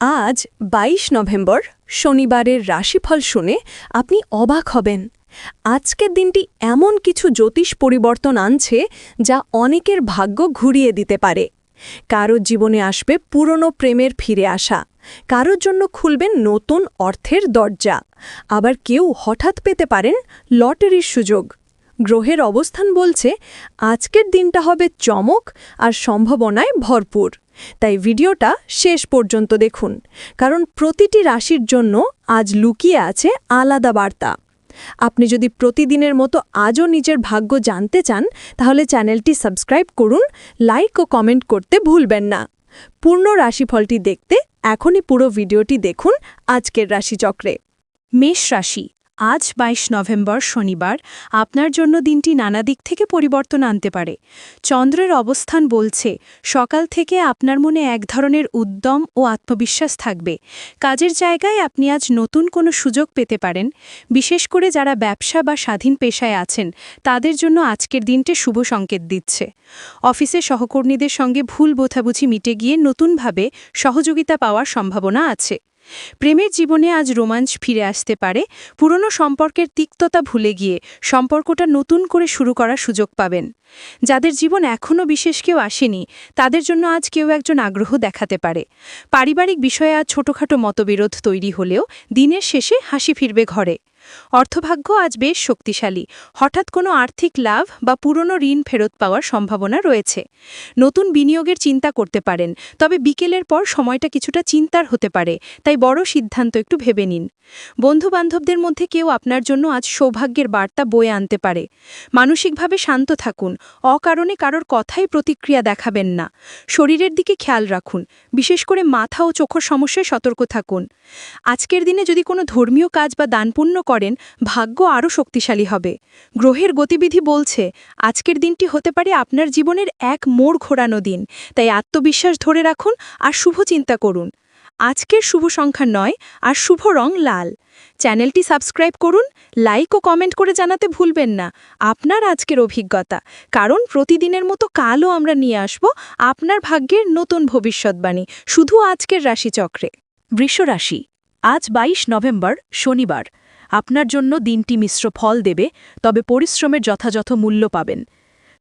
আজ ২২ নভেম্বর শনিবারের রাশিফল শুনে আপনি অবাক হবেন। আজকের দিনটি এমন কিছু জ্যোতিষ পরিবর্তন আনছে যা অনেকের ভাগ্য ঘুরিয়ে দিতে পারে। কারও জীবনে আসবে পুরনো প্রেমের ফিরে আসা। কারোর জন্য খুলবেন নতুন অর্থের দরজা। আবার কেউ হঠাৎ পেতে পারেন লটারির সুযোগ। গ্রহের অবস্থান বলছে, আজকের দিনটা হবে চমক আর সম্ভাবনায় ভরপুর। তাই ভিডিওটা শেষ পর্যন্ত দেখুন, কারণ প্রতিটি রাশির জন্য আজ লুকিয়ে আছে আলাদা বার্তা। আপনি যদি প্রতিদিনের মতো আজও নিজের ভাগ্য জানতে চান, তাহলে চ্যানেলটি সাবস্ক্রাইব করুন, লাইক ও কমেন্ট করতে ভুলবেন না। পূর্ণ রাশিফলটি দেখতে এখনই পুরো ভিডিওটি দেখুন আজকের রাশিচক্রে। মেষ রাশি আজ ২২ নভেম্বর শনিবার আপনার জন্য দিনটি নানা দিক থেকে পরিবর্তন আনতে পারে। চন্দ্রের অবস্থান বলছে, সকাল থেকে আপনার মনে এক ধরনের উদ্যম ও আত্মবিশ্বাস থাকবে। কাজের জায়গায় আপনি আজ নতুন কোনো সুযোগ পেতে পারেন। বিশেষ করে যারা ব্যবসা বা স্বাধীন পেশায় আছেন, তাদের জন্য আজকের দিনটি শুভ সংকেত দিচ্ছে। অফিসে সহকর্মীদের সঙ্গে ভুল বোঝাবুঝি মিটে গিয়ে নতুনভাবে সহযোগিতা পাওয়ার সম্ভাবনা আছে। প্রেমের জীবনে আজ রোমাঞ্চ ফিরে আসতে পারে, পুরনো সম্পর্কের তিক্ততা ভুলে গিয়ে সম্পর্কটা নতুন করে শুরু করার সুযোগ পাবেন। যাদের জীবন এখনও বিশেষ কেউ আসেনি, তাদের জন্য আজ কেউ একজন আগ্রহ দেখাতে পারে। পারিবারিক বিষয়ে আজ ছোটোখাটো মতবিরোধ তৈরি হলেও দিনের শেষে হাসি ফিরবে ঘরে। অর্থভাগ্য আজ বেশ শক্তিশালী। হঠাৎ কোনো আর্থিক লাভ বা পুরনো ঋণ ফেরত পাওয়ার সম্ভাবনা রয়েছে। নতুন বিনিয়োগের চিন্তা করতে পারেন, তবে বিকেলের পর সময়টা কিছুটা চিন্তার হতে পারে, তাই বড় সিদ্ধান্ত একটু ভেবে নিন। বন্ধুবান্ধবদের মধ্যে কেউ আপনার জন্য আজ সৌভাগ্যের বার্তা বয়ে আনতে পারে। মানসিকভাবে শান্ত থাকুন, অকারণে কারোর কথাই প্রতিক্রিয়া দেখাবেন না। শরীরের দিকে খেয়াল রাখুন, বিশেষ করে মাথা ও চোখের সমস্যায় সতর্ক থাকুন। আজকের দিনে যদি কোনো ধর্মীয় কাজ বা দানপুণ্য করেন, ভাগ্য আরও শক্তিশালী হবে। গ্রহের গতিবিধি বলছে, আজকের দিনটি হতে পারে আপনার জীবনের এক মোড় ঘোরানো দিন। তাই আত্মবিশ্বাস ধরে রাখুন আর শুভ চিন্তা করুন। আজকের শুভ সংখ্যা নয়, আর শুভ রং লাল। চ্যানেলটি সাবস্ক্রাইব করুন, লাইক ও কমেন্ট করে জানাতে ভুলবেন না। আপনার আজকের অভিজ্ঞতা। কারণ প্রতিদিনের মতো কালও আমরা নিয়ে আসব আপনার ভাগ্যের নতুন ভবিষ্যৎবাণী, শুধু আজকের রাশিচক্রে। বৃষ রাশি আজ ২২ নভেম্বর, শনিবার। আপনার জন্য দিনটি মিশ্র ফল দেবে, তবে পরিশ্রমের যথাযথ মূল্য পাবেন।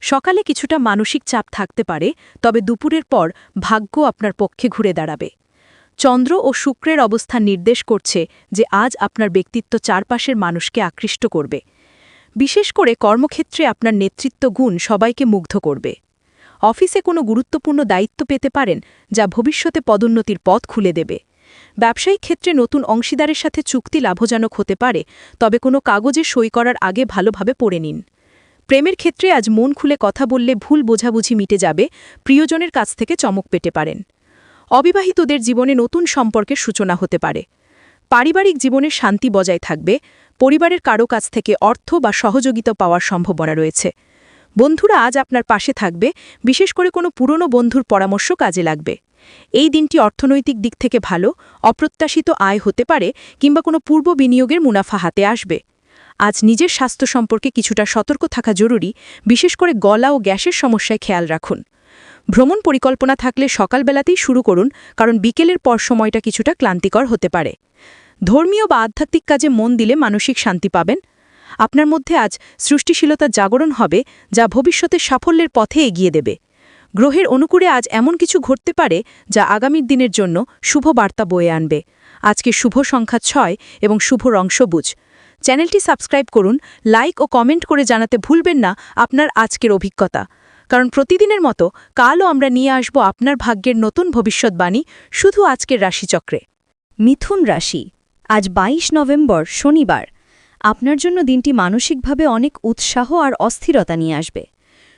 সকালে কিছুটা মানসিক চাপ থাকতে পারে, তবে দুপুরের পর ভাগ্য আপনার পক্ষে ঘুরে দাঁড়াবে। চন্দ্র ও শুক্রের অবস্থান নির্দেশ করছে যে আজ আপনার ব্যক্তিত্ব চারপাশের মানুষকে আকৃষ্ট করবে। বিশেষ করে কর্মক্ষেত্রে আপনার নেতৃত্ব গুণ সবাইকে মুগ্ধ করবে। অফিসে কোনো গুরুত্বপূর্ণ দায়িত্ব পেতে পারেন, যা ভবিষ্যতে পদোন্নতির পথ খুলে দেবে। ব্যবসায়িক ক্ষেত্রে নতুন অংশীদারের সাথে চুক্তি লাভজনক হতে পারে, তবে কোনো কাগজে সই করার আগে ভালোভাবে পড়ে নিন। প্রেমের ক্ষেত্রে আজ মন খুলে কথা বললে ভুল বোঝাবুঝি মিটে যাবে, প্রিয়জনের কাছ থেকে চমক পেতে পারেন। অবিবাহিতদের জীবনে নতুন সম্পর্কের সূচনা হতে পারে। পারিবারিক জীবনে শান্তি বজায় থাকবে, পরিবারের কারও কাছ থেকে অর্থ বা সহযোগিতা পাওয়ার সম্ভাবনা রয়েছে। বন্ধুরা আজ আপনার পাশে থাকবে। বিশেষ করে কোনো পুরনো বন্ধুর পরামর্শ কাজে লাগবে। এই দিনটি অর্থনৈতিক দিক থেকে ভালো, অপ্রত্যাশিত আয় হতে পারে কিংবা কোনো পূর্ব বিনিয়োগের মুনাফা হাতে আসবে। আজ নিজের স্বাস্থ্য সম্পর্কে কিছুটা সতর্ক থাকা জরুরি, বিশেষ করে গলা ও গ্যাসের সমস্যায় খেয়াল রাখুন। ভ্রমণ পরিকল্পনা থাকলে সকালবেলাতেই শুরু করুন, কারণ বিকেলের পর সময়টা কিছুটা ক্লান্তিকর হতে পারে। ধর্মীয় বা আধ্যাত্মিক কাজে মন দিলে মানসিক শান্তি পাবেন। আপনার মধ্যে আজ সৃষ্টিশীলতার জাগরণ হবে, যা ভবিষ্যতে সাফল্যের পথে এগিয়ে দেবে। গ্রহের অনুকূলে আজ এমন কিছু ঘটতে পারে, যা আগামীর দিনের জন্য শুভ বার্তা বয়ে আনবে। আজকে শুভ সংখ্যা ছয় এবং শুভ রং সবুজ চ্যানেলটি সাবস্ক্রাইব করুন, লাইক ও কমেন্ট করে জানাতে ভুলবেন না আপনার আজকের অভিজ্ঞতা। কারণ প্রতিদিনের মতো কালও আমরা নিয়ে আসব আপনার ভাগ্যের নতুন ভবিষ্যৎবাণী শুধু আজকের রাশিচক্রে। মিথুন রাশি, আজ ২২ নভেম্বর, শনিবার। আপনার জন্য দিনটি মানসিকভাবে অনেক উৎসাহ আর অস্থিরতা নিয়ে আসবে।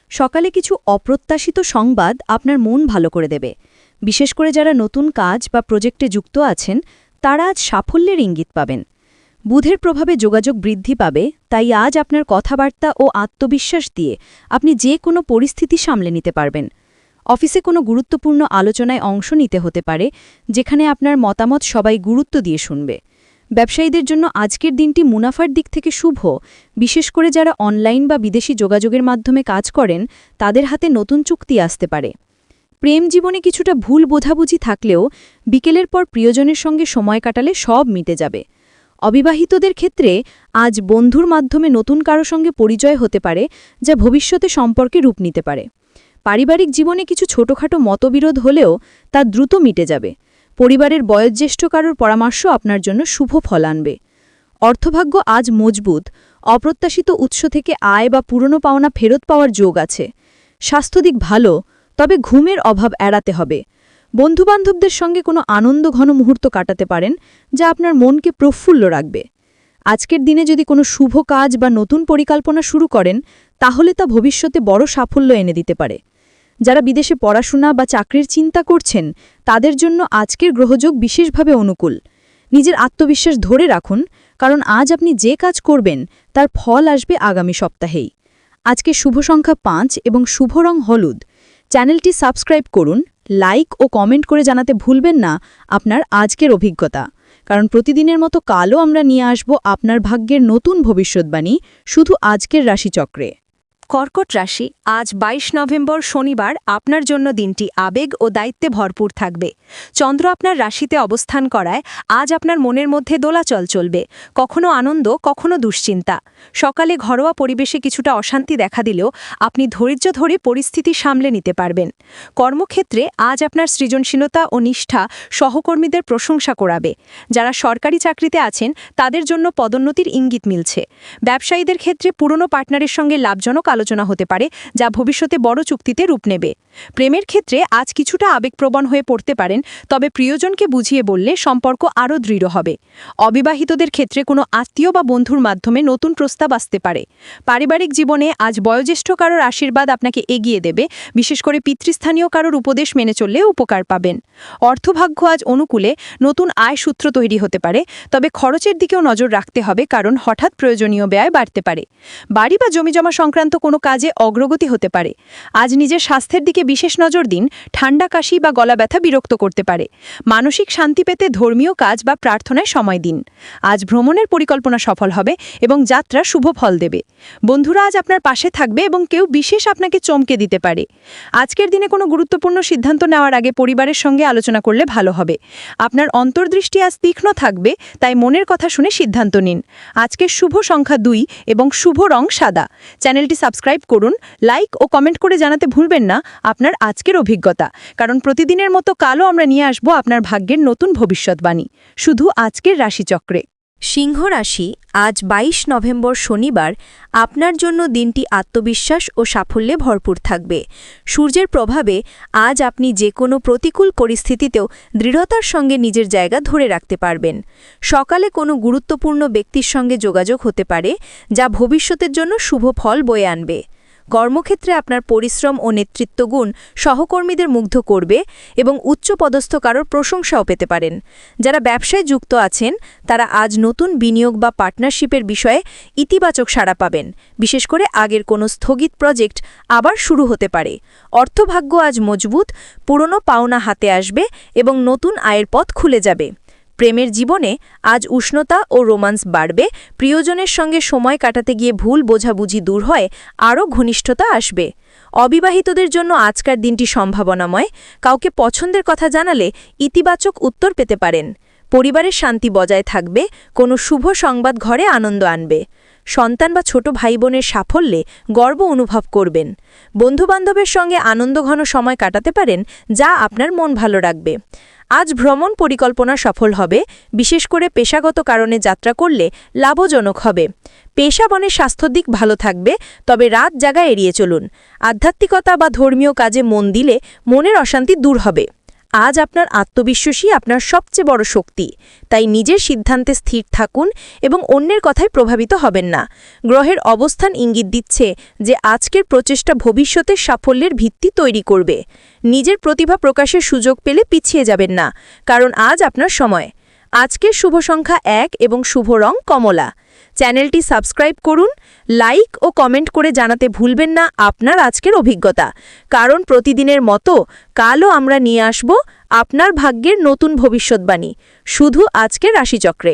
সকালে কিছু অপ্রত্যাশিত সংবাদ আপনার মন ভালো করে দেবে। বিশেষ করে যারা নতুন কাজ বা প্রজেক্টে যুক্ত আছেন, তারা আজ সাফল্যের ইঙ্গিত পাবেন। বুধের প্রভাবে যোগাযোগ বৃদ্ধি পাবে, তাই আজ আপনার কথাবার্তা ও আত্মবিশ্বাস দিয়ে আপনি যে কোনো পরিস্থিতি সামলে নিতে পারবেন। অফিসে কোনো গুরুত্বপূর্ণ আলোচনায় অংশ নিতে হতে পারে, যেখানে আপনার মতামত সবাই গুরুত্ব দিয়ে শুনবে। ব্যবসায়ীদের জন্য আজকের দিনটি মুনাফার দিক থেকে শুভ। বিশেষ করে যারা অনলাইন বা বিদেশি যোগাযোগের মাধ্যমে কাজ করেন, তাদের হাতে নতুন চুক্তি আসতে পারে। প্রেম জীবনে কিছুটা ভুল বোঝাবুঝি থাকলেও, বিকেলের পর প্রিয়জনের সঙ্গে সময় কাটালে সব মিটে যাবে। অবিবাহিতদের ক্ষেত্রে আজ বন্ধুর মাধ্যমে নতুন কারও সঙ্গে পরিচয় হতে পারে, যা ভবিষ্যতে সম্পর্কে রূপ নিতে পারে। পারিবারিক জীবনে কিছু ছোটখাটো মতবিরোধ হলেও, তা দ্রুত মিটে যাবে। পরিবারের বয়োজ্যেষ্ঠ কারোর পরামর্শ আপনার জন্য শুভ ফল আনবে। অর্থভাগ্য আজ মজবুত, অপ্রত্যাশিত উৎস থেকে আয় বা পুরনো পাওনা ফেরত পাওয়ার যোগ আছে। স্বাস্থ্যদিক ভালো, তবে ঘুমের অভাব এড়াতে হবে। বন্ধুবান্ধবদের সঙ্গে কোনো আনন্দ ঘন মুহূর্ত কাটাতে পারেন, যা আপনার মনকে প্রফুল্ল রাখবে। আজকের দিনে যদি কোনো শুভ কাজ বা নতুন পরিকল্পনা শুরু করেন, তাহলে তা ভবিষ্যতে বড় সাফল্য এনে দিতে পারে। যারা বিদেশে পড়াশোনা বা চাকরির চিন্তা করছেন, তাদের জন্য আজকের গ্রহযোগ বিশেষভাবে অনুকূল। নিজের আত্মবিশ্বাস ধরে রাখুন, কারণ আজ আপনি যে কাজ করবেন, তার ফল আসবে আগামী সপ্তাহেই। আজকে শুভ সংখ্যা পাঁচ এবং শুভ রং হলুদ। চ্যানেলটি সাবস্ক্রাইব করুন, লাইক ও কমেন্ট করে জানাতে ভুলবেন না আপনার আজকের অভিজ্ঞতা। কারণ প্রতিদিনের মতো কালও আমরা নিয়ে আসব আপনার ভাগ্যের নতুন ভবিষ্যৎবাণী শুধু আজকের রাশিচক্রে। কর্কট রাশি, আজ ২২ নভেম্বর শনিবার আপনার জন্য দিনটি আবেগ ও দায়িত্বে ভরপুর থাকবে। চন্দ্র আপনার রাশিতে অবস্থান করায়, আজ আপনার মনের মধ্যে দোলাচল চলবে। কখনো আনন্দ, কখনো দুশ্চিন্তা। সকালে ঘরোয়া পরিবেশে কিছুটা অশান্তি দেখা দিলেও আপনি ধৈর্য ধরে পরিস্থিতি সামলে নিতে পারবেন। কর্মক্ষেত্রে আজ আপনার সৃজনশীলতা ও নিষ্ঠা সহকর্মীদের প্রশংসা করাবে। যারা সরকারি চাকরিতে আছেন, তাদের জন্য পদোন্নতির ইঙ্গিত মিলছে। ব্যবসায়ীদের ক্ষেত্রে পুরনো পার্টনারের সঙ্গে লাভজনক আলোচনা হতে পারে, যা ভবিষ্যতে বড় চুক্তিতে রূপ নেবে। প্রেমের ক্ষেত্রে আজ কিছুটা আবেগপ্রবণ হয়ে পড়তে পারেন, তবে প্রিয়জনকে বুঝিয়ে বললে সম্পর্ক আরও দৃঢ় হবে। অবিবাহিতদের ক্ষেত্রে কোনো আত্মীয় বা বন্ধুর মাধ্যমে নতুন প্রস্তাব আসতে পারে। পারিবারিক জীবনে আজ বয়োজ্যেষ্ঠ কারোর আশীর্বাদ আপনাকে এগিয়ে দেবে, বিশেষ করে পিতৃস্থানীয় কারোর উপদেশ মেনে চললে উপকার পাবেন। অর্থভাগ্য আজ অনুকূলে নতুন আয় সূত্র তৈরি হতে পারে, তবে খরচের দিকেও নজর রাখতে হবে, কারণ হঠাৎ প্রয়োজনীয় ব্যয় বাড়তে পারে। বাড়ি বা জমিজমা সংক্রান্ত কোনো কাজে অগ্রগতি হতে পারে। আজ নিজের স্বাস্থ্যের দিকে বিশেষ নজর দিন, ঠান্ডা কাশি বা গলা ব্যথা বিরক্ত করতে পারে। মানসিক শান্তি পেতে ধর্মীয় কাজ বা প্রার্থনায় সময় দিন। আজ ভ্রমণের পরিকল্পনা সফল হবে এবং যাত্রা শুভ ফল দেবে। বন্ধুরা, আজ আপনার পাশে থাকবে এবং কেউ বিশেষ আপনাকে চমকে দিতে পারে। আজকের দিনে কোনো গুরুত্বপূর্ণ সিদ্ধান্ত নেওয়ার আগে পরিবারের সঙ্গে আলোচনা করলে ভালো হবে। আপনার অন্তর্দৃষ্টি আজ তীক্ষ্ণ থাকবে, তাই মনের কথা শুনে সিদ্ধান্ত নিন। আজকের শুভ সংখ্যা দুই এবং শুভ রং সাদা। চ্যানেলটি সাবস্ক্রাইব করুন, লাইক ও কমেন্ট করে জানাতে ভুলবেন না আপনার আজকের অভিজ্ঞতা। কারণ প্রতিদিনের মতো কালও আমরা নিয়ে আসব আপনার ভাগ্যের নতুন ভবিষ্যৎবাণী। শুধু আজকের রাশিচক্রে। সিংহ রাশি আজ ২২ নভেম্বর শনিবার আপনার জন্য দিনটি আত্মবিশ্বাস ও সাফল্যে ভরপুর থাকবে। সূর্যের প্রভাবে আজ আপনি যে কোনো প্রতিকূল পরিস্থিতিতেও দৃঢ়তার সঙ্গে নিজের জায়গা ধরে রাখতে পারবেন। সকালে কোনো গুরুত্বপূর্ণ ব্যক্তির সঙ্গে যোগাযোগ হতে পারে, যা ভবিষ্যতের জন্য শুভ ফল বয়ে আনবে। কর্মক্ষেত্রে আপনার পরিশ্রম ও নেতৃত্বগুণ সহকর্মীদের মুগ্ধ করবে এবং উচ্চপদস্থ কারোর প্রশংসাও পেতে পারেন। যারা ব্যবসায় যুক্ত আছেন, তারা আজ নতুন বিনিয়োগ বা পার্টনারশিপের বিষয়ে ইতিবাচক সাড়া পাবেন। বিশেষ করে আগের কোনো স্থগিত প্রজেক্ট আবার শুরু হতে পারে। অর্থভাগ্য আজ মজবুত, পুরনো পাওনা হাতে আসবে এবং নতুন আয়ের পথ খুলে যাবে। প্রেমের জীবনে আজ উষ্ণতা ও রোমান্স বাড়বে, প্রিয়জনের সঙ্গে সময় কাটাতে গিয়ে ভুল বোঝাবুঝি দূর হয়, আরও ঘনিষ্ঠতা আসবে। অবিবাহিতদের জন্য আজকার দিনটি সম্ভাবনাময়। কাউকে পছন্দের কথা জানালে ইতিবাচক উত্তর পেতে পারেন। পরিবারের শান্তি বজায় থাকবে, কোনো শুভ সংবাদ ঘরে আনন্দ আনবে। সন্তান বা ছোট ভাই বোনের সাফল্যে গর্ব অনুভব করবেন। বন্ধুবান্ধবের সঙ্গে আনন্দঘন সময় কাটাতে পারেন, যা আপনার মন ভালো রাখবে। আজ ভ্রমণ পরিকল্পনা সফল হবে, বিশেষ করে পেশাগত কারণে যাত্রা করলে লাভজনক হবে। পেশাবনের স্বাস্থ্যর দিক ভালো থাকবে, তবে রাত জাগা এড়িয়ে চলুন। আধ্যাত্মিকতা বা ধর্মীয় কাজে মন দিলে মনের অশান্তি দূর হবে। আজ আপনার আত্মবিশ্বাসই আপনার সবচেয়ে বড় শক্তি। তাই নিজের সিদ্ধান্তে স্থির থাকুন এবং অন্যের কথায় প্রভাবিত হবেন না। গ্রহের অবস্থান ইঙ্গিত দিচ্ছে যে আজকের প্রচেষ্টা ভবিষ্যতের সাফল্যের ভিত্তি তৈরি করবে। নিজের প্রতিভা প্রকাশের সুযোগ পেলে পিছিয়ে যাবেন না, কারণ আজ আপনার সময়। আজকের শুভ সংখ্যা এক এবং শুভ রং কমলা। চ্যানেলটি সাবস্ক্রাইব করুন, লাইক ও কমেন্ট করে জানাতে ভুলবেন না আপনার আজকের অভিজ্ঞতা। কারণ প্রতিদিনের মতো কালও আমরা নিয়ে আসব আপনার ভাগ্যের নতুন ভবিষ্যৎবাণী। শুধু আজকের রাশিচক্রে।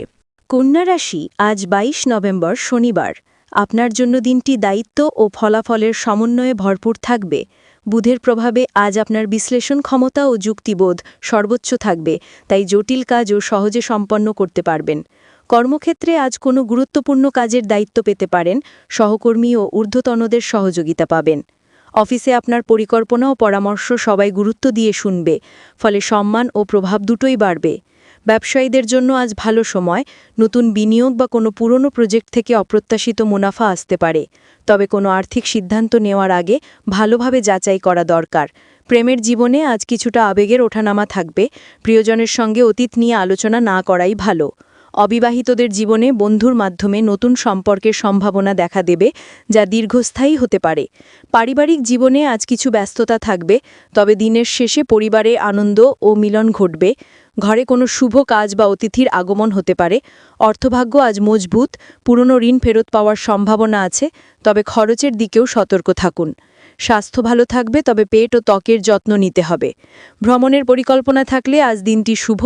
কন্যা রাশি, আজ ২২ নভেম্বর, শনিবার। আপনার জন্য দিনটি দায়িত্ব ও ফলাফলের সমন্বয়ে ভরপুর থাকবে। বুধের প্রভাবে আজ আপনার বিশ্লেষণ ক্ষমতা ও যুক্তিবোধ সর্বোচ্চ থাকবে, তাই জটিল কাজও সহজে সম্পন্ন করতে পারবেন। কর্মক্ষেত্রে আজ কোনো গুরুত্বপূর্ণ কাজের দায়িত্ব পেতে পারেন, সহকর্মী ও ঊর্ধ্বতনদের সহযোগিতা পাবেন। অফিসে আপনার পরিকল্পনা ও পরামর্শ সবাই গুরুত্ব দিয়ে শুনবে, ফলে সম্মান ও প্রভাব দুটোই বাড়বে। ব্যবসায়ীদের জন্য আজ ভালো সময়। নতুন বিনিয়োগ বা কোনো পুরনো প্রজেক্ট থেকে অপ্রত্যাশিত মুনাফা আসতে পারে। তবে কোনো আর্থিক সিদ্ধান্ত নেওয়ার আগে ভালোভাবে যাচাই করা দরকার। প্রেমের জীবনে আজ কিছুটা আবেগের ওঠানামা থাকবে। প্রিয়জনের সঙ্গে অতীত নিয়ে আলোচনা না করাই ভালো। অবিবাহিতদের জীবনে বন্ধুর মাধ্যমে নতুন সম্পর্কের সম্ভাবনা দেখা দেবে, যা দীর্ঘস্থায়ী হতে পারে। পারিবারিক জীবনে আজ কিছু ব্যস্ততা থাকবে, তবে দিনের শেষে পরিবারে আনন্দ ও মিলন ঘটবে। ঘরে কোনো শুভ কাজ বা অতিথির আগমন হতে পারে। অর্থভাগ্য আজ মজবুত, পুরনো ঋণ ফেরত পাওয়ার সম্ভাবনা আছে, তবে খরচের দিকেও সতর্ক থাকুন। স্বাস্থ্য ভালো থাকবে, তবে পেট ও ত্বকের যত্ন নিতে হবে। ভ্রমণের পরিকল্পনা থাকলে আজ দিনটি শুভ,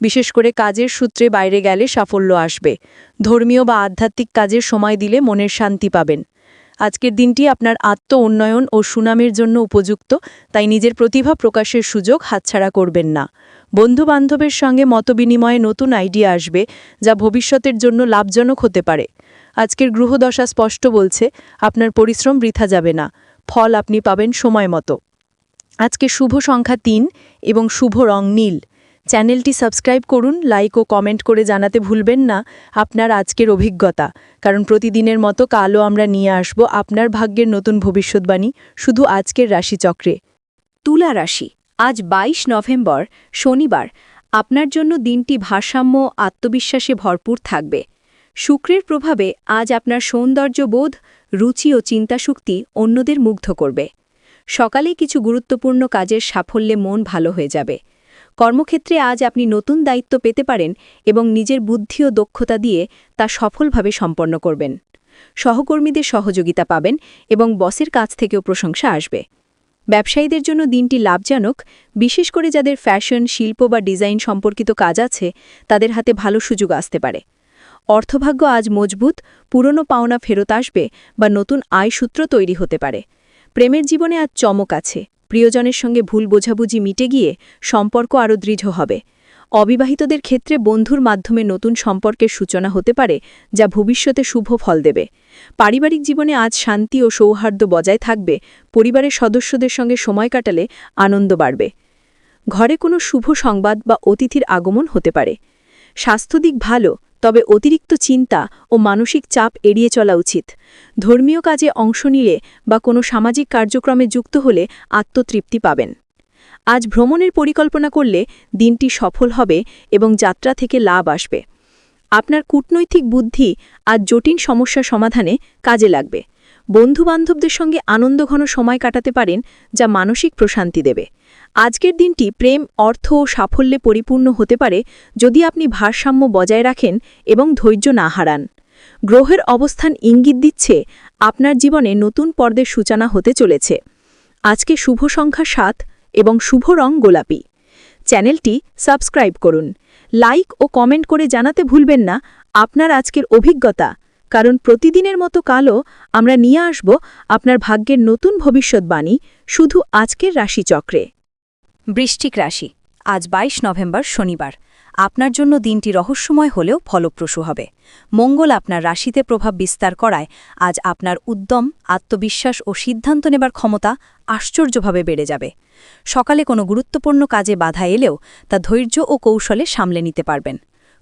বিশেষ করে কাজের সূত্রে বাইরে গেলে সাফল্য আসবে। ধর্মীয় বা আধ্যাত্মিক কাজের সময় দিলে মনের শান্তি পাবেন। আজকের দিনটি আপনার আত্ম উন্নয়ন ও সুনামের জন্য উপযুক্ত, তাই নিজের প্রতিভা প্রকাশের সুযোগ হাতছাড়া করবেন না। বন্ধুবান্ধবের সঙ্গে মতবিনিময়ে নতুন আইডিয়া আসবে, যা ভবিষ্যতের জন্য লাভজনক হতে পারে। আজকের গ্রহদশা স্পষ্ট বলছে, আপনার পরিশ্রম বৃথা যাবে না, ফল আপনি পাবেন সময় মতো। আজকে শুভ সংখ্যা তিন এবং শুভ রং নীল। চ্যানেলটি সাবস্ক্রাইব করুন, লাইক ও কমেন্ট করে জানাতে ভুলবেন না। আপনার আজকের অভিজ্ঞতা। কারণ প্রতিদিনের মতো কালও আমরা নিয়ে আসব আপনার ভাগ্যের নতুন ভবিষ্যৎবাণী শুধু আজকের রাশিচক্রে। তুলা রাশি। আজ ২২ নভেম্বর, শনিবার। আপনার জন্য দিনটি ভারসাম্য, আত্মবিশ্বাসে ভরপুর থাকবে। শুক্রের প্রভাবে আজ আপনার সৌন্দর্যবোধ রুচি ও চিন্তাশক্তি অন্যদের মুগ্ধ করবে। সকালে কিছু গুরুত্বপূর্ণ কাজের সাফল্যে মন ভালো হয়ে যাবে। কর্মক্ষেত্রে আজ আপনি নতুন দায়িত্ব পেতে পারেন এবং নিজের বুদ্ধি ও দক্ষতা দিয়ে তা সফলভাবে সম্পন্ন করবেন। সহকর্মীদের সহযোগিতা পাবেন এবং বসের কাছ থেকেও প্রশংসা আসবে। ব্যবসায়ীদের জন্য দিনটি লাভজনক, বিশেষ করে যাদের ফ্যাশন, শিল্প বা ডিজাইন সম্পর্কিত কাজ আছে, তাদের হাতে ভালো সুযোগ আসতে পারে। অর্থভাগ্য আজ মজবুত, পুরনো পাওনা ফেরত আসবে বা নতুন আয় সূত্র তৈরি হতে পারে। প্রেমের জীবনে আজ চমক আছে। প্রিয়জনের সঙ্গে ভুল বোঝাবুঝি মিটে গিয়ে সম্পর্ক আরও দৃঢ় হবে। অবিবাহিতদের ক্ষেত্রে বন্ধুর মাধ্যমে নতুন সম্পর্কের সূচনা হতে পারে, যা ভবিষ্যতে শুভ ফল দেবে। পারিবারিক জীবনে আজ শান্তি ও সৌহার্দ্য বজায় থাকবে, পরিবারের সদস্যদের সঙ্গে সময় কাটালে আনন্দ বাড়বে। ঘরে কোনো শুভ সংবাদ বা অতিথির আগমন হতে পারে। স্বাস্থ্যদিক ভালো তবে অতিরিক্ত চিন্তা ও মানসিক চাপ এড়িয়ে চলা উচিত। ধর্মীয় কাজে অংশ নিলে বা কোনো সামাজিক কার্যক্রমে যুক্ত হলে আত্মতৃপ্তি পাবেন। আজ ভ্রমণের পরিকল্পনা করলে দিনটি সফল হবে এবং যাত্রা থেকে লাভ আসবে। আপনার কূটনৈতিক বুদ্ধি আজ জটিল সমস্যা সমাধানে কাজে লাগবে। বন্ধুবান্ধবদের সঙ্গে আনন্দঘন সময় কাটাতে পারেন, যা মানসিক প্রশান্তি দেবে। আজকের দিনটি প্রেম, অর্থ ও সাফল্যে পরিপূর্ণ হতে পারে যদি আপনি ভারসাম্য বজায় রাখেন এবং ধৈর্য না হারান। গ্রহের অবস্থান ইঙ্গিত দিচ্ছে আপনার জীবনে নতুন পর্দের সূচনা হতে চলেছে। আজকে শুভ সংখ্যা সাত এবং শুভ রং গোলাপি। চ্যানেলটি সাবস্ক্রাইব করুন। লাইক ও কমেন্ট করে জানাতে ভুলবেন না, আপনার আজকের অভিজ্ঞতা। কারণ প্রতিদিনের মতো কালও আমরা নিয়ে আসব আপনার ভাগ্যের নতুন ভবিষ্যৎবাণী শুধু আজকের রাশিচক্রে। বৃশ্চিক রাশি। আজ ২২ নভেম্বর শনিবার। আপনার জন্য দিনটি রহস্যময় হলেও ফলপ্রসূ হবে। মঙ্গল আপনার রাশিতে প্রভাব বিস্তার করায় আজ আপনার উদ্যম, আত্মবিশ্বাস ও সিদ্ধান্ত নেবার ক্ষমতা আশ্চর্যভাবে বেড়ে যাবে। সকালে কোনো গুরুত্বপূর্ণ কাজে বাধা এলেও তা ধৈর্য ও কৌশলে সামলে নিতে পারবেন।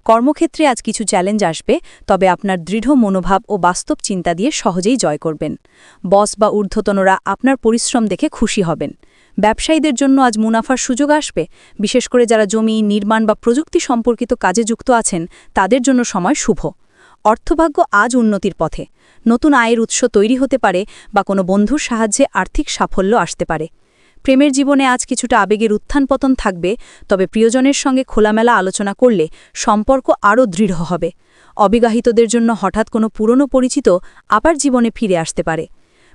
কর্মক্ষেত্রে আজ কিছু চ্যালেঞ্জ আসবে, তবে আপনার দৃঢ় মনোভাব ও বাস্তব চিন্তা দিয়ে সহজেই জয় করবেন। বস বা ঊর্ধ্বতনরা আপনার পরিশ্রম দেখে খুশি হবেন। ব্যবসায়ীদের জন্য আজ মুনাফার সুযোগ আসবে। বিশেষ করে যারা জমি, নির্মাণ বা প্রযুক্তি সম্পর্কিত কাজে যুক্ত আছেন, তাদের জন্য সময় শুভ। অর্থভাগ্য আজ উন্নতির পথে। নতুন আয়ের উৎস তৈরি হতে পারে বা কোনো বন্ধুর সাহায্যে আর্থিক সাফল্য আসতে পারে। প্রেমের জীবনে আজ কিছুটা আবেগের উত্থান পতন থাকবে, তবে প্রিয়জনের সঙ্গে খোলামেলা আলোচনা করলে সম্পর্ক আরও দৃঢ় হবে। অবিবাহিতদের জন্য হঠাৎ কোনো পুরনো পরিচিত আবার জীবনে ফিরে আসতে পারে।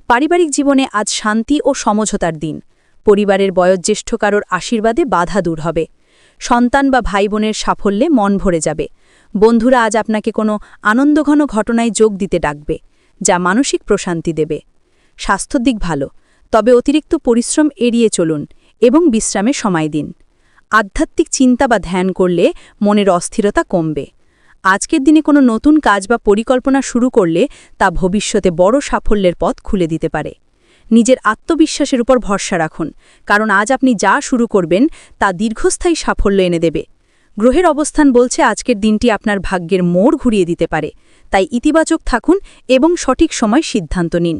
পারিবারিক জীবনে আজ শান্তি ও সমঝোতার দিন। পরিবারের বয়োজ্যেষ্ঠ কারোর আশীর্বাদে বাধা দূর হবে। সন্তান বা ভাই বোনের সাফল্যে মন ভরে যাবে। বন্ধুরা, আজ আপনাকে কোনো আনন্দঘন ঘটনায় যোগ দিতে ডাকবে, যা মানসিক প্রশান্তি দেবে। স্বাস্থ্যর দিক ভালো, তবে অতিরিক্ত পরিশ্রম এড়িয়ে চলুন এবং বিশ্রামে সময় দিন। আধ্যাত্মিক চিন্তা বা ধ্যান করলে মনের অস্থিরতা কমবে। আজকের দিনে কোনো নতুন কাজ বা পরিকল্পনা শুরু করলে তা ভবিষ্যতে বড় সাফল্যের পথ খুলে দিতে পারে। নিজের আত্মবিশ্বাসের উপর ভরসা রাখুন, কারণ আজ আপনি যা শুরু করবেন তা দীর্ঘস্থায়ী সাফল্য এনে দেবে। গ্রহের অবস্থান বলছে আজকের দিনটি আপনার ভাগ্যের মোড় ঘুরিয়ে দিতে পারে, তাই ইতিবাচক থাকুন এবং সঠিক সময় সিদ্ধান্ত নিন।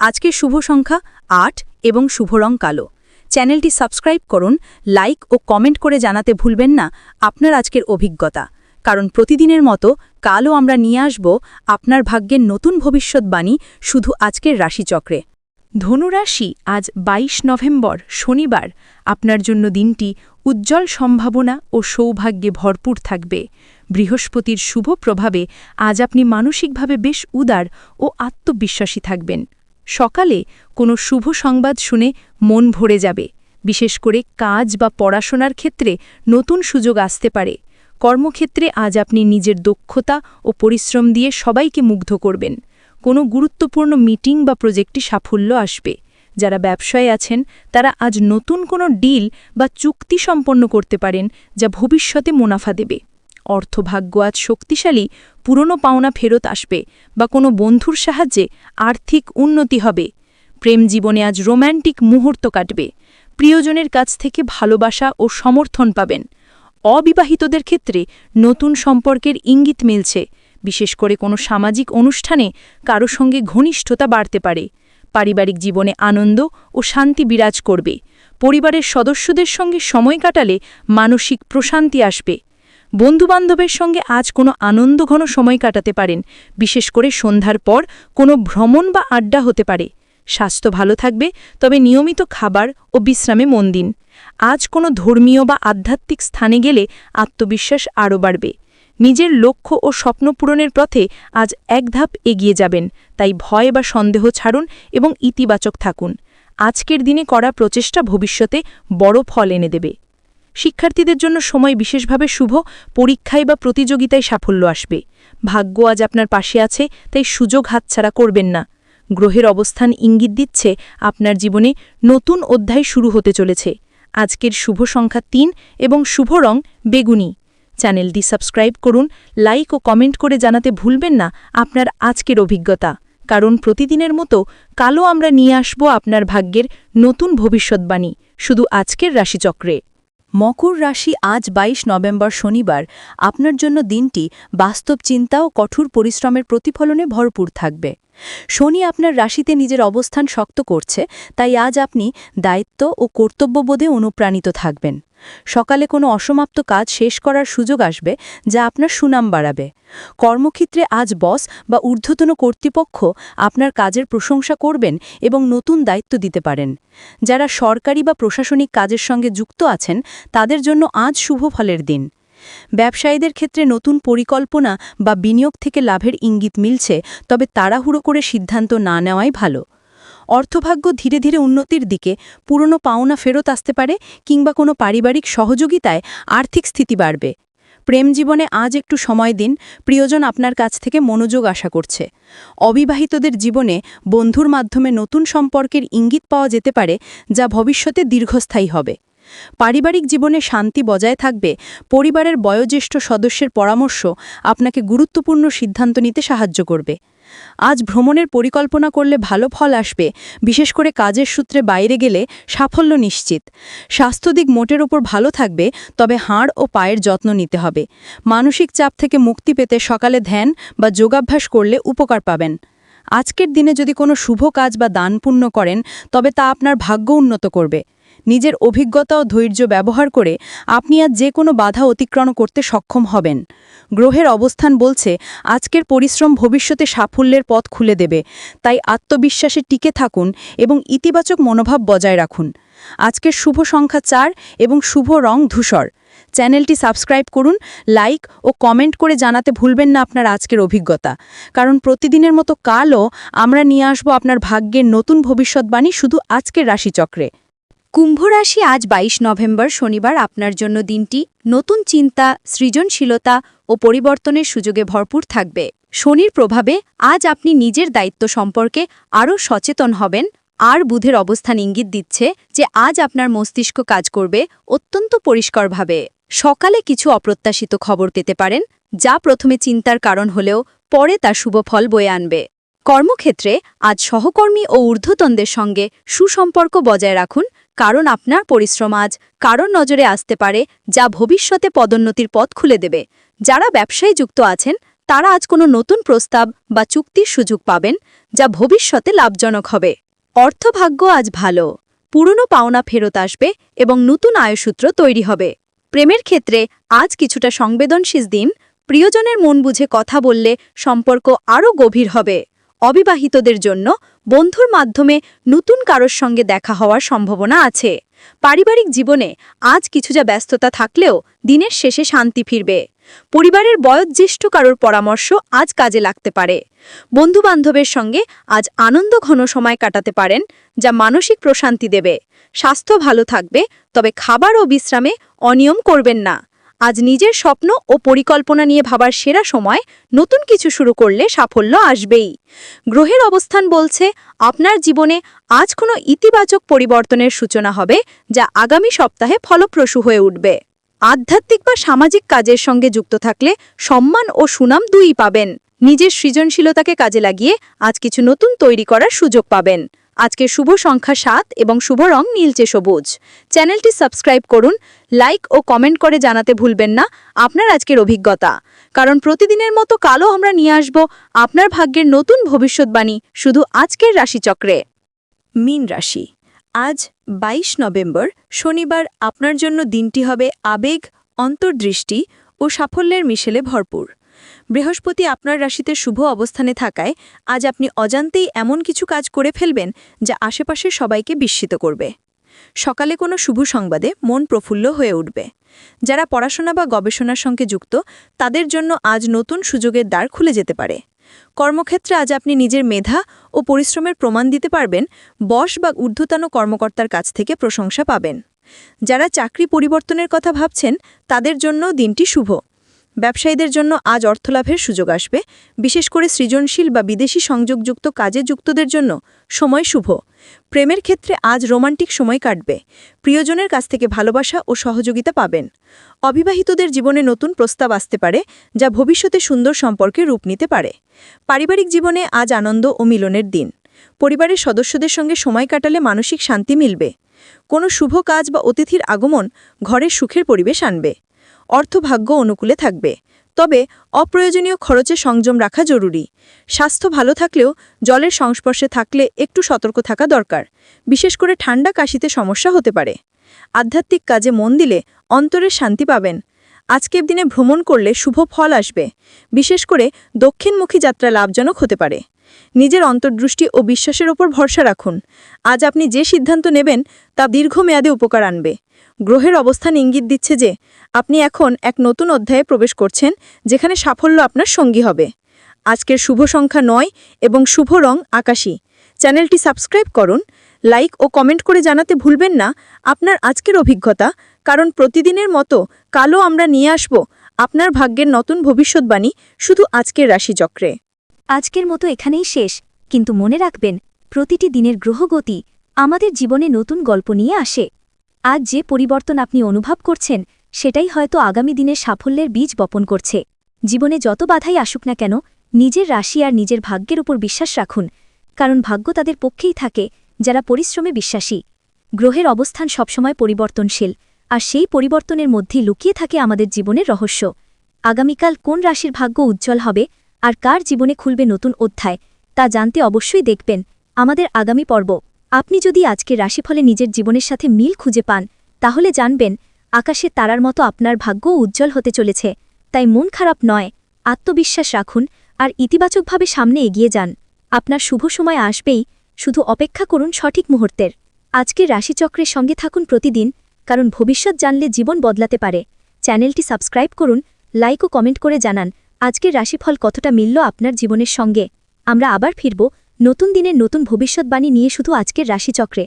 আজকের শুভ সংখ্যা আট এবং শুভ রং কালো। চ্যানেলটি সাবস্ক্রাইব করুন, লাইক ও কমেন্ট করে জানাতে ভুলবেন না আপনার আজকের অভিজ্ঞতা। কারণ প্রতিদিনের মতো কালও আমরা নিয়ে আসব আপনার ভাগ্যের নতুন ভবিষ্যৎবাণী শুধু আজকের রাশিচক্রে। ধনুরাশি আজ ২২ নভেম্বর, শনিবার। আপনার জন্য দিনটি উজ্জ্বল সম্ভাবনা ও সৌভাগ্যে ভরপুর থাকবে। বৃহস্পতির শুভ প্রভাবে আজ আপনি মানসিকভাবে বেশ উদার ও আত্মবিশ্বাসী থাকবেন। সকালে কোনো শুভ সংবাদ শুনে মন ভরে যাবে। বিশেষ করে কাজ বা পড়াশোনার ক্ষেত্রে নতুন সুযোগ আসতে পারে। কর্মক্ষেত্রে আজ আপনি নিজের দক্ষতা ও পরিশ্রম দিয়ে সবাইকে মুগ্ধ করবেন। কোনো গুরুত্বপূর্ণ মিটিং বা প্রজেক্টে সাফল্য আসবে। যারা ব্যবসায় আছেন, তারা আজ নতুন কোনো ডিল বা চুক্তি সম্পন্ন করতে পারেন, যা ভবিষ্যতে মুনাফা দেবে। অর্থভাগ্য আজ শক্তিশালী, পুরনো পাওনা ফেরত আসবে বা কোনো বন্ধুর সাহায্যে আর্থিক উন্নতি হবে। প্রেম জীবনে আজ রোম্যান্টিক মুহূর্ত কাটবে। প্রিয়জনের কাছ থেকে ভালোবাসা ও সমর্থন পাবেন। অবিবাহিতদের ক্ষেত্রে নতুন সম্পর্কের ইঙ্গিত মিলছে। বিশেষ করে কোনো সামাজিক অনুষ্ঠানে কারও সঙ্গে ঘনিষ্ঠতা বাড়তে পারে। পারিবারিক জীবনে আনন্দ ও শান্তি বিরাজ করবে। পরিবারের সদস্যদের সঙ্গে সময় কাটালে মানসিক প্রশান্তি আসবে। বন্ধুবান্ধবের সঙ্গে আজ কোনো আনন্দঘন সময় কাটাতে পারেন। বিশেষ করে সন্ধ্যার পর কোনো ভ্রমণ বা আড্ডা হতে পারে। স্বাস্থ্য ভালো থাকবে, তবে নিয়মিত খাবার ও বিশ্রামে মন দিন। আজ কোনো ধর্মীয় বা আধ্যাত্মিক স্থানে গেলে আত্মবিশ্বাস আরও বাড়বে। নিজের লক্ষ্য ও স্বপ্ন পূরণের পথে আজ এক ধাপ এগিয়ে যাবেন। তাই ভয় বা সন্দেহ ছাড়ুন এবং ইতিবাচক থাকুন। আজকের দিনে করা প্রচেষ্টা ভবিষ্যতে বড় ফল এনে দেবে। শিক্ষার্থীদের জন্য সময় বিশেষভাবে শুভ, পরীক্ষায় বা প্রতিযোগিতায় সাফল্য আসবে। ভাগ্য আজ আপনার পাশে আছে, তাই সুযোগ হাতছাড়া করবেন না। গ্রহের অবস্থান ইঙ্গিত দিচ্ছে আপনার জীবনে নতুন অধ্যায় শুরু হতে চলেছে। আজকের শুভ সংখ্যা তিন এবং শুভ রং বেগুনি। চ্যানেলটি সাবস্ক্রাইব করুন, লাইক ও কমেন্ট করে জানাতে ভুলবেন না আপনার আজকের অভিজ্ঞতা। কারণ প্রতিদিনের মতো কালো আমরা নিয়ে আসব আপনার ভাগ্যের নতুন ভবিষ্যৎবাণী, শুধু আজকের রাশিচক্রে। মকর রাশি আজ ২২ নভেম্বর শনিবার। আপনার জন্য দিনটি বাস্তব চিন্তা ও কঠোর পরিশ্রমের প্রতিফলনে ভরপুর থাকবে। শনি আপনার রাশিতে নিজের অবস্থান শক্ত করছে, তাই আজ আপনি দায়িত্ব ও কর্তব্যবোধে অনুপ্রাণিত থাকবেন। সকালে কোনো অসমাপ্ত কাজ শেষ করার সুযোগ আসবে যা আপনার সুনাম বাড়াবে। কর্মক্ষেত্রে আজ বস বা ঊর্ধ্বতন কর্তৃপক্ষ আপনার কাজের প্রশংসা করবেন এবং নতুন দায়িত্ব দিতে পারেন। যারা সরকারি বা প্রশাসনিক কাজের সঙ্গে যুক্ত আছেন, তাদের জন্য আজ শুভ ফলের দিন। ব্যবসায়ীদের ক্ষেত্রে নতুন পরিকল্পনা বা বিনিয়োগ থেকে লাভের ইঙ্গিত মিলছে, তবে তাড়াহুড়ো করে সিদ্ধান্ত না নেওয়াই ভালো। অর্থভাগ্য ধীরে ধীরে উন্নতির দিকে পুরনো পাওনা ফেরত আসতে পারে কিংবা কোনো পারিবারিক সহযোগিতায় আর্থিক স্থিতি বাড়বে। প্রেম জীবনে আজ একটু সময় দিন, প্রিয়জন আপনার কাছ থেকে মনোযোগ আশা করছে। অবিবাহিতদের জীবনে বন্ধুর মাধ্যমে নতুন সম্পর্কের ইঙ্গিত পাওয়া যেতে পারে, যা ভবিষ্যতে দীর্ঘস্থায়ী হবে। পারিবারিক জীবনে শান্তি বজায় থাকবে, পরিবারের বয়োজ্যেষ্ঠ সদস্যের পরামর্শ আপনাকে গুরুত্বপূর্ণ সিদ্ধান্ত নিতে সাহায্য করবে। আজ ভ্রমণের পরিকল্পনা করলে ভালো ফল আসবে, বিশেষ করে কাজের সূত্রে বাইরে গেলে সাফল্য নিশ্চিত। স্বাস্থ্যদিক মোটের ওপর ভালো থাকবে, তবে হাড় ও পায়ের যত্ন নিতে হবে। মানসিক চাপ থেকে মুক্তি পেতে সকালে ধ্যান বা যোগাভ্যাস করলে উপকার পাবেন। আজকের দিনে যদি কোনো শুভ কাজ বা দান করেন, তবে তা আপনার ভাগ্য উন্নত করবে। নিজের অভিজ্ঞতা ও ধৈর্য ব্যবহার করে আপনি আজ যে কোনো বাধা অতিক্রম করতে সক্ষম হবেন। গ্রহের অবস্থান বলছে, আজকের পরিশ্রম ভবিষ্যতে সাফল্যের পথ খুলে দেবে, তাই আত্মবিশ্বাসে টিকে থাকুন এবং ইতিবাচক মনোভাব বজায় রাখুন। আজকের শুভ সংখ্যা চার এবং শুভ রং ধূসর। চ্যানেলটি সাবস্ক্রাইব করুন, লাইক ও কমেন্ট করে জানাতে ভুলবেন না আপনার আজকের অভিজ্ঞতা। কারণ প্রতিদিনের মতো কালও আমরা নিয়ে আসব আপনার ভাগ্যের নতুন ভবিষ্যৎবাণী শুধু আজকের রাশিচক্রে। কুম্ভ রাশি আজ ২২ নভেম্বর শনিবার আপনার জন্য দিনটি নতুন চিন্তা, সৃজনশীলতা ও পরিবর্তনের সুযোগে ভরপুর থাকবে। শনির প্রভাবে আজ আপনি নিজের দায়িত্ব সম্পর্কে আরও সচেতন হবেন। আর বুধের অবস্থান ইঙ্গিত দিচ্ছে যে আজ আপনার মস্তিষ্ক কাজ করবে অত্যন্ত পরিষ্কারভাবে। সকালে কিছু অপ্রত্যাশিত খবর পেতে পারেন, যা প্রথমে চিন্তার কারণ হলেও পরে তার শুভ ফল বয়ে আনবে। কর্মক্ষেত্রে আজ সহকর্মী ও ঊর্ধ্বতনদের সঙ্গে সুসম্পর্ক বজায় রাখুন কারণ আপনার পরিশ্রম আজ কারণ নজরে আসতে পারে যা ভবিষ্যতে পদোন্নতির পথ খুলে দেবে। যারা ব্যবসায় যুক্ত আছেন, তারা আজ কোনো নতুন প্রস্তাব বা চুক্তির সুযোগ পাবেন যা ভবিষ্যতে লাভজনক হবে। অর্থভাগ্য আজ ভালো। পুরনো পাওনা ফেরত আসবে এবং নতুন আয়সূত্র তৈরি হবে। প্রেমের ক্ষেত্রে আজ কিছুটা সংবেদনশীল দিন। প্রিয়জনের মন বুঝে কথা বললে সম্পর্ক আরও গভীর হবে। অবিবাহিতদের জন্য বন্ধুর মাধ্যমে নতুন কারোর সঙ্গে দেখা হওয়ার সম্ভাবনা আছে। পারিবারিক জীবনে আজ কিছু যা ব্যস্ততা থাকলেও দিনের শেষে শান্তি ফিরবে। পরিবারের বয়োজ্যেষ্ঠ কারোর পরামর্শ আজ কাজে লাগতে পারে। বন্ধুবান্ধবের সঙ্গে আজ আনন্দ ঘন সময় কাটাতে পারেন, যা মানসিক প্রশান্তি দেবে। স্বাস্থ্য ভালো থাকবে, তবে খাবার ও বিশ্রামে অনিয়ম করবেন না। আজ নিজের স্বপ্ন ও পরিকল্পনা নিয়ে ভাবার সেরা সময় নতুন কিছু শুরু করলে সাফল্য আসবেই। গ্রহের অবস্থান বলছে, আপনার জীবনে আজ কোনো ইতিবাচক পরিবর্তনের সূচনা হবে যা আগামী সপ্তাহে ফলপ্রসূ হয়ে উঠবে। আধ্যাত্মিক বা সামাজিক কাজের সঙ্গে যুক্ত থাকলে সম্মান ও সুনাম দুই পাবেন। নিজের সৃজনশীলতাকে কাজে লাগিয়ে আজ কিছু নতুন তৈরি করার সুযোগ পাবেন। আজকে শুভ সংখ্যা সাত এবং শুভ রং নীলচে সবুজ। চ্যানেলটি সাবস্ক্রাইব করুন, লাইক ও কমেন্ট করে জানাতে ভুলবেন না আপনার আজকের অভিজ্ঞতা। কারণ প্রতিদিনের মতো কালো আমরা নিয়ে আসব আপনার ভাগ্যের নতুন ভবিষ্যৎবাণী শুধু আজকের রাশিচক্রে। মীন রাশি, আজ ২২ নভেম্বর, শনিবার আপনার জন্য দিনটি হবে আবেগ, অন্তর্দৃষ্টি ও সাফল্যের মিশেলে ভরপুর। বৃহস্পতি আপনার রাশিতে শুভ অবস্থানে থাকায় আজ আপনি অজান্তেই এমন কিছু কাজ করে ফেলবেন যা আশেপাশে সবাইকে বিস্মিত করবে। সকালে কোনো শুভ সংবাদে মন প্রফুল্ল হয়ে উঠবে। যারা পড়াশোনা বা গবেষণার সঙ্গে যুক্ত, তাদের জন্য আজ নতুন সুযোগের দ্বার খুলে যেতে পারে। কর্মক্ষেত্রে আজ আপনি নিজের মেধা ও পরিশ্রমের প্রমাণ দিতে পারবেন বস বা ঊর্ধ্বতন কর্মকর্তার কাছ থেকে প্রশংসা পাবেন। যারা চাকরি পরিবর্তনের কথা ভাবছেন, তাদের জন্য দিনটি শুভ। ব্যবসায়ীদের জন্য আজ অর্থলাভের সুযোগ আসবে। বিশেষ করে সৃজনশীল বা বিদেশি সংযোগযুক্ত কাজে যুক্তদের জন্য সময় শুভ। প্রেমের ক্ষেত্রে আজ রোমান্টিক সময় কাটবে। প্রিয়জনের কাছ থেকে ভালোবাসা ও সহযোগিতা পাবেন। অবিবাহিতদের জীবনে নতুন প্রস্তাব আসতে পারে, যা ভবিষ্যতে সুন্দর সম্পর্কে রূপ নিতে পারে। পারিবারিক জীবনে আজ আনন্দ ও মিলনের দিন। পরিবারের সদস্যদের সঙ্গে সময় কাটালে মানসিক শান্তি মিলবে। কোনো শুভ কাজ বা অতিথির আগমন ঘরের সুখের পরিবেশ আনবে। অর্থভাগ্য অনুকূলে থাকবে। তবে অপ্রয়োজনীয় খরচে সংযম রাখা জরুরি। স্বাস্থ্য ভালো থাকলেও জলের সংস্পর্শে থাকলে একটু সতর্ক থাকা দরকার। বিশেষ করে ঠান্ডা কাশিতে সমস্যা হতে পারে। আধ্যাত্মিক কাজে মন দিলে অন্তরের শান্তি পাবেন। আজকের দিনে ভ্রমণ করলে শুভ ফল আসবে। বিশেষ করে দক্ষিণমুখী যাত্রা লাভজনক হতে পারে। নিজের অন্তর্দৃষ্টি ও বিশ্বাসের ওপর ভরসা রাখুন। আজ আপনি যে সিদ্ধান্ত নেবেন, তা দীর্ঘমেয়াদে উপকার আনবে। গ্রহের অবস্থান ইঙ্গিত দিচ্ছে যে, আপনি এখন এক নতুন অধ্যায়ে প্রবেশ করছেন, যেখানে সাফল্য আপনার সঙ্গী হবে। আজকের শুভ সংখ্যা নয় এবং শুভ রং আকাশী। চ্যানেলটি সাবস্ক্রাইব করুন, লাইক ও কমেন্ট করে জানাতে ভুলবেন না। আপনার আজকের অভিজ্ঞতা, কারণ প্রতিদিনের মতো কালো আমরা নিয়ে আসব আপনার ভাগ্যের নতুন ভবিষ্যৎবাণী শুধু আজকের রাশিচক্রে। আজকের মতো এখানেই শেষ। কিন্তু মনে রাখবেন, প্রতিটি দিনের গ্রহগতি আমাদের জীবনে নতুন গল্প নিয়ে আসে। আজ যে পরিবর্তন আপনি অনুভব করছেন, সেটাই হয়তো আগামী দিনের সাফল্যের বীজ বপন করছে। জীবনে যত বাধাই আসুক না কেন, নিজের রাশি আর নিজের ভাগ্যের উপর বিশ্বাস রাখুন। কারণ ভাগ্য তাদের পক্ষেই থাকে, যারা পরিশ্রমে বিশ্বাসী। গ্রহের অবস্থান সবসময় পরিবর্তনশীল, আর সেই পরিবর্তনের মধ্যেই লুকিয়ে থাকে আমাদের জীবনের রহস্য। আগামীকাল কোন রাশির ভাগ্য উজ্জ্বল হবে আর কার জীবনে খুলবে নতুন অধ্যায়, তা জানতে অবশ্যই দেখবেন। আমাদের আগামী পর্ব। আপনি যদি আজকে রাশিফলে নিজের জীবনের সাথে মিল খুঁজে পান, তাহলে জানবেন, আকাশে তারার মতো আপনার ভাগ্যও উজ্জ্বল হতে চলেছে। তাই মন খারাপ নয়, আত্মবিশ্বাস রাখুন আর ইতিবাচকভাবে সামনে এগিয়ে যান। আপনার শুভ সময় আসবেই, শুধু অপেক্ষা করুন সঠিক মুহূর্তের। আজকের রাশিচক্রের সঙ্গে থাকুন প্রতিদিন, কারণ ভবিষ্যৎ জানলে জীবন বদলাতে পারে। চ্যানেলটি সাবস্ক্রাইব করুন, লাইক ও কমেন্ট করে জানান। আজকের রাশিফল কতটা মিলল আপনার জীবনের সঙ্গে? আমরা আবার ফিরব নতুন দিনের নতুন ভবিষ্যৎবাণী নিয়ে শুধু আজকের রাশিচক্রে।